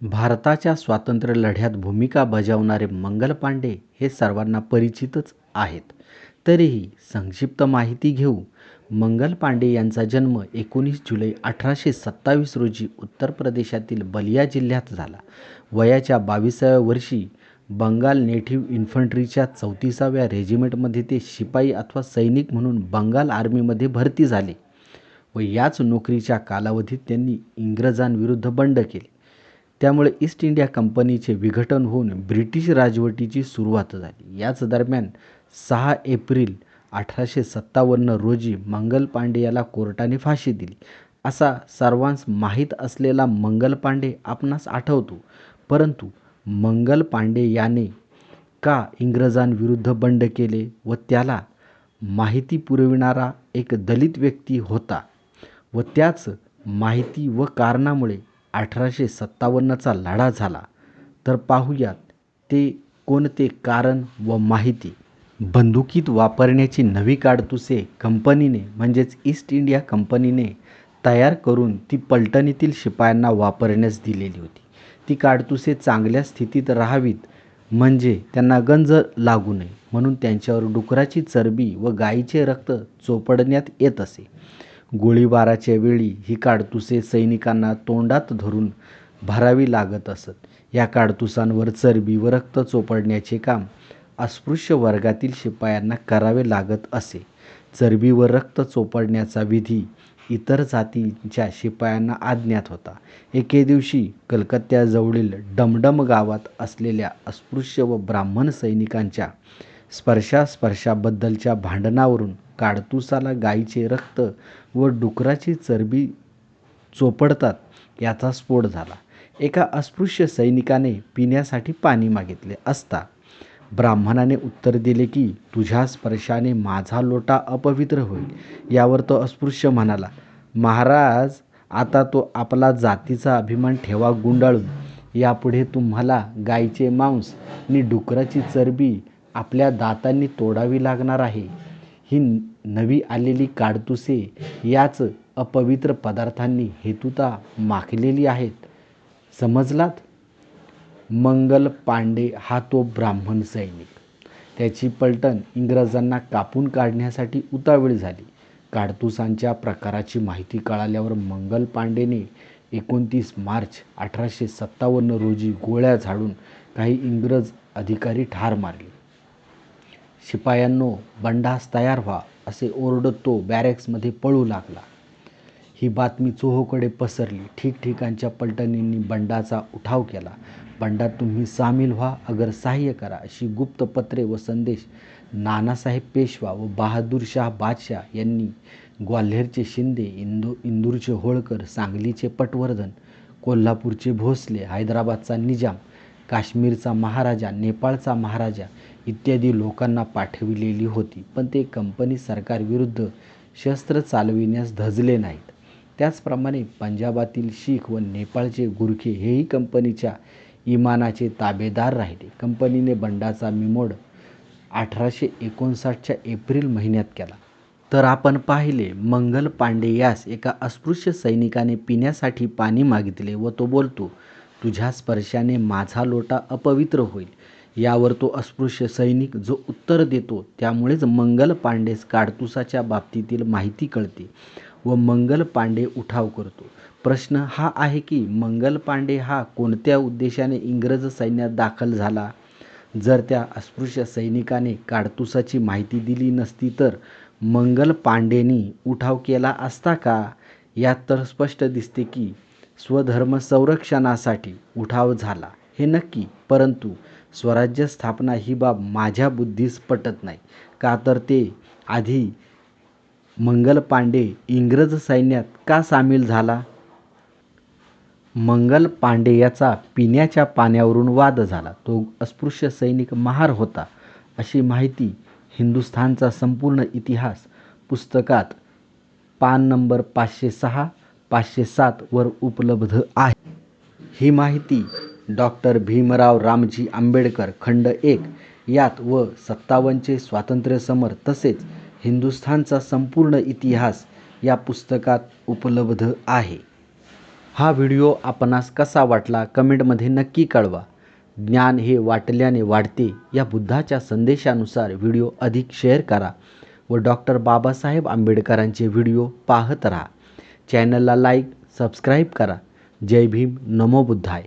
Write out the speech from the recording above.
भारताच्या स्वातंत्र्य लढ्यात भूमिका बजावणारे मंगल पांडे हे सर्वांना परिचितच आहेत. तरीही संक्षिप्त माहिती घेऊ. मंगल पांडे यांचा जन्म एकोणीस जुलै अठराशे सत्तावीस रोजी उत्तर प्रदेशातील बलिया जिल्ह्यात झाला. वयाच्या बाविसाव्या वर्षी बंगाल नेटिव्ह इन्फंट्रीच्या चौतीसाव्या रेजिमेंटमध्ये ते शिपाई अथवा सैनिक म्हणून बंगाल आर्मीमध्ये भरती झाले व याच नोकरीच्या कालावधीत त्यांनी इंग्रजांविरुद्ध बंड केले. त्यामुळे ईस्ट इंडिया कंपनीचे विघटन होऊन ब्रिटिश राजवटीची सुरुवात झाली. याच दरम्यान सहा एप्रिल अठराशे सत्तावन्न रोजी मंगल पांडे याला कोर्टाने फाशी दिली. असा सर्वांस माहीत असलेला मंगल पांडे आपणास आठवतो. परंतु मंगल पांडे याने का इंग्रजांविरुद्ध बंड केले व त्याला माहिती पुरविणारा एक दलित व्यक्ती होता व त्याच माहिती व कारणामुळे अठराशे सत्तावन्नचा लढा झाला तर पाहूयात ते कोणते कारण व माहिती. बंदुकीत वापरण्याची नवी काडतुसे कंपनीने म्हणजेच ईस्ट इंडिया कंपनीने तयार करून ती पलटणीतील शिपायांना वापरण्यास दिलेली होती. ती काडतुसे चांगल्या स्थितीत राहावीत म्हणजे त्यांना गंज लागू नये म्हणून त्यांच्यावर डुकराची चरबी व गायीचे रक्त चोपडण्यात येत असे. गोळीबाराच्या वेळी ही काडतुसे सैनिकांना तोंडात धरून भरावी लागत असत. या काडतुसांवर चरबी व रक्त चोपडण्याचे काम अस्पृश्य वर्गातील शिपायांना करावे लागत असे. चरबी व रक्त चोपडण्याचा विधी इतर जातींच्या शिपायांना आज्ञात होता. एके दिवशी कलकत्त्याजवळील डमडम गावात असलेल्या अस्पृश्य व ब्राह्मण सैनिकांच्या स्पर्शास्पर्शाबद्दलच्या भांडणावरून काडतुसाला गायीचे रक्त व डुकराची चरबी चोपडतात याचा स्फोट झाला. एका अस्पृश्य सैनिकाने पिण्यासाठी पाणी मागितले असता ब्राह्मणाने उत्तर दिले की तुझ्या स्पर्शाने माझा लोटा अपवित्र होईल. यावर तो अस्पृश्य म्हणाला, महाराज आता तो आपला जातीचा अभिमान ठेवा गुंडाळून. यापुढे तुम्हाला गायीचे मांस आणि डुकराची चरबी आपल्या दातांनी तोडावी लागणार आहे. ही नवी आलेली काडतुसे याच अपवित्र पदार्थांनी हेतुता माखलेली आहेत. समजलात? मंगल पांडे हा तो ब्राह्मण सैनिक. त्याची पलटण इंग्रजांना कापून काढण्यासाठी उतावीळ झाली. काडतुसांच्या प्रकाराची माहिती कळाल्यावर मंगल पांडेने एकोणतीस मार्च अठराशे सत्तावन्न रोजी गोळ्या झाडून काही इंग्रज अधिकारी ठार मारले. शिपायांनो बंडास तयार व्हा असे ओरडत तो बॅरेक्समध्ये पळू लागला. ही बातमी चोहोकडे पसरली. ठिकठिकाणच्या पलटणींनी बंडाचा उठाव केला. बंडात तुम्ही सामील व्हा अगर सहाय्य करा अशी गुप्त पत्रे व संदेश नानासाहेब पेशवा व बहादूरशाह बादशाह यांनी ग्वाल्हेरचे शिंदे, इंदूरचे होळकर, सांगलीचे पटवर्धन, कोल्हापूरचे भोसले, हैदराबादचा निजाम, काश्मीरचा महाराजा, नेपाळचा महाराजा इत्यादी लोकांना पाठविलेली होती पण ते कंपनी सरकारविरुद्ध शस्त्र चालविण्यास धजले नाहीत. त्याचप्रमाणे पंजाबातील शीख व नेपाळचे गुरखे हेही कंपनीच्या इमानाचे ताबेदार राहिले. कंपनीने बंडाचा मिमोड अठराशे एकोणसाठच्या एप्रिल महिन्यात केला. तर आपण पाहिले मंगल पांडे यास एका अस्पृश्य सैनिकाने पिण्यासाठी पाणी मागितले व तो बोलतो तुझ्या स्पर्शाने माझा लोटा अपवित्र होईल. यावर तो अस्पृश्य सैनिक जो उत्तर देतो त्यामुळेच मंगल पांडेस काडतुसाच्या बाबतीतील माहिती कळते व मंगल पांडे उठाव करतो. प्रश्न हा आहे की मंगल पांडे हा कोणत्या उद्देशाने इंग्रज सैन्यात दाखल झाला? जर त्या अस्पृश्य सैनिकाने काडतुसाची माहिती दिली नसती तर मंगल पांडेनी उठाव केला असता का? यात तर स्पष्ट दिसते की स्वधर्म संरक्षणासाठी उठाव झाला हे नक्की परंतु स्वराज्य स्थापना ही बाब माझ्या बुद्धीस पटत नाही. का तर ते आधी मंगल पांडे इंग्रज सैन्यात का सामील झाला? मंगल पांडे याचा पिण्याच्या पाण्यावरून वाद झाला. तो अस्पृश्य सैनिक महार होता अशी माहिती हिंदुस्थानचा संपूर्ण इतिहास पुस्तकात पान नंबर पाचशे सहा, पाचशे सातवर उपलब्ध आहे. ही माहिती डॉक्टर भीमराव रामजी आंबेडकर खंड एक यात व सत्तावनचे स्वातंत्र्यसमर तसेच हिंदुस्थानचा संपूर्ण इतिहास या पुस्तकात उपलब्ध आहे. हा व्हिडिओ आपणास कसा वाटला कमेंटमध्ये नक्की कळवा. ज्ञान हे वाटल्याने वाढते या बुद्धाच्या संदेशानुसार व्हिडिओ अधिक शेअर करा व डॉक्टर बाबासाहेब आंबेडकरांचे व्हिडिओ पाहत राहा. चॅनलला लाईक सबस्क्राईब करा. जय भीम. नमो बुद्धाय.